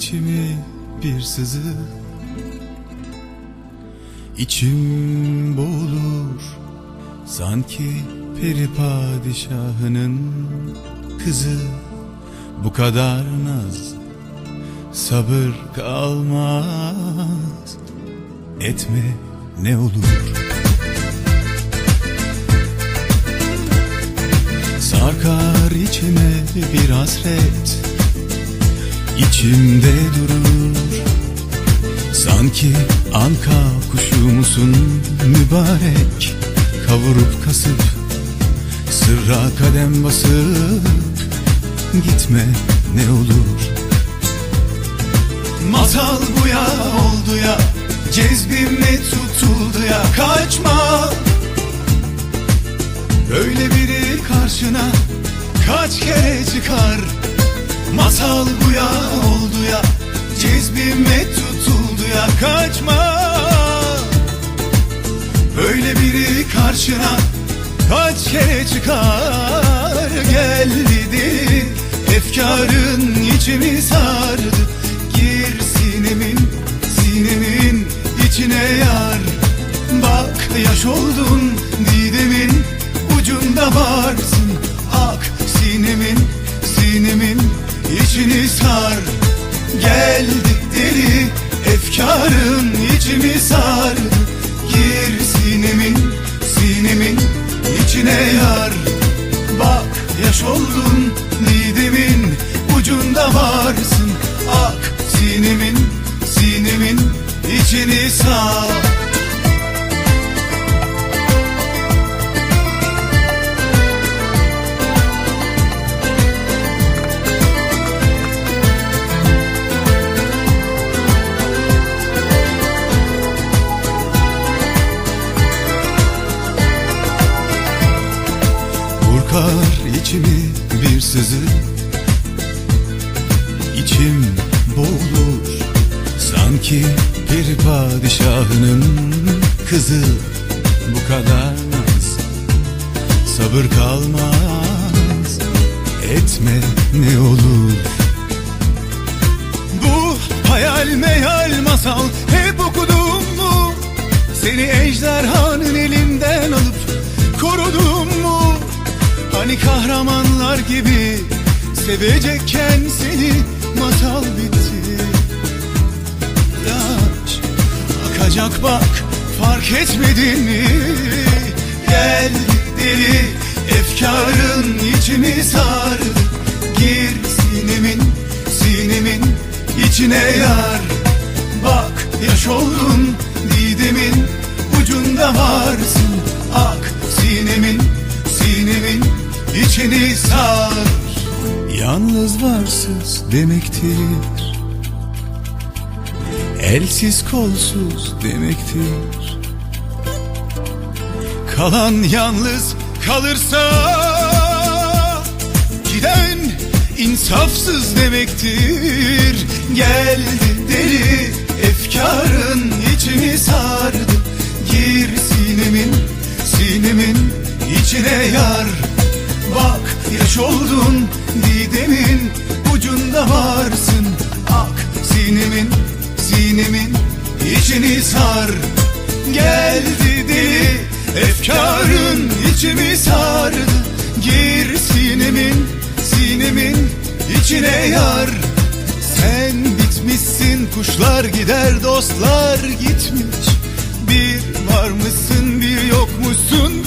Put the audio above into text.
içimi bir sızı. İçim boğulur sanki peri padişahının kızı. Bu kadar naz sabır kalmaz. Etme ne olur. Sarkar içime bir hasret İçimde durur. Sanki anka kuşu musun? Mübarek Kavurup kasıp Sırra kadem basıp Gitme ne olur. Masal bu ya oldu ya. Cezbime tutuldu ya? Kaçma. Böyle biri karşına Kaç kere çıkar Masal bu ya oldu ya. Cezbime tutuldu ya? Kaçma. Böyle biri karşına Kaç kere çıkar Geldi. Efkarın içimi sardı. Gir sinemin Sinemin içine yar. Bak yaş oldun Efkarın içimi sardı Gir sinemin Sinemin içine yar. Bak yaş oldun Didemin ucunda varsın. Ak sinemin Sinemin içini sar Burkar içimi bir sızı. İçim boğulur Sanki bir padişahının kızı. Bu kadar naz Sabır kalmaz Etme ne olur. Bu hayal meyal masal Hep okudum mu Seni ejderhanın elinden Hani kahramanlar gibi Sevecekken seni masal bitti. Yaş akacak bak fark etmedin mi? Gel deli efkarın içimi sardı Gir sinemin sinemin içine yar. Bak yaş oldun didemin ucunda varsın. Ak sinemin içini sar. Yalnız varsız demektir. Elsiz kolsuz demektir. Kalan yalnız kalırsa Giden insafsız demektir. Geldi deli efkarın içimi sardı. Gir sinemin sinemin içine yar yaş oldun didemin ucunda varsın. Ak sinemin sinemin içini sar. Geldi deli efkarın içimi sardı Gir sinemin sinemin içine yar. Sen bitmişsin kuşlar gider dostlar gitmiş. Bir var mısın bir yok musun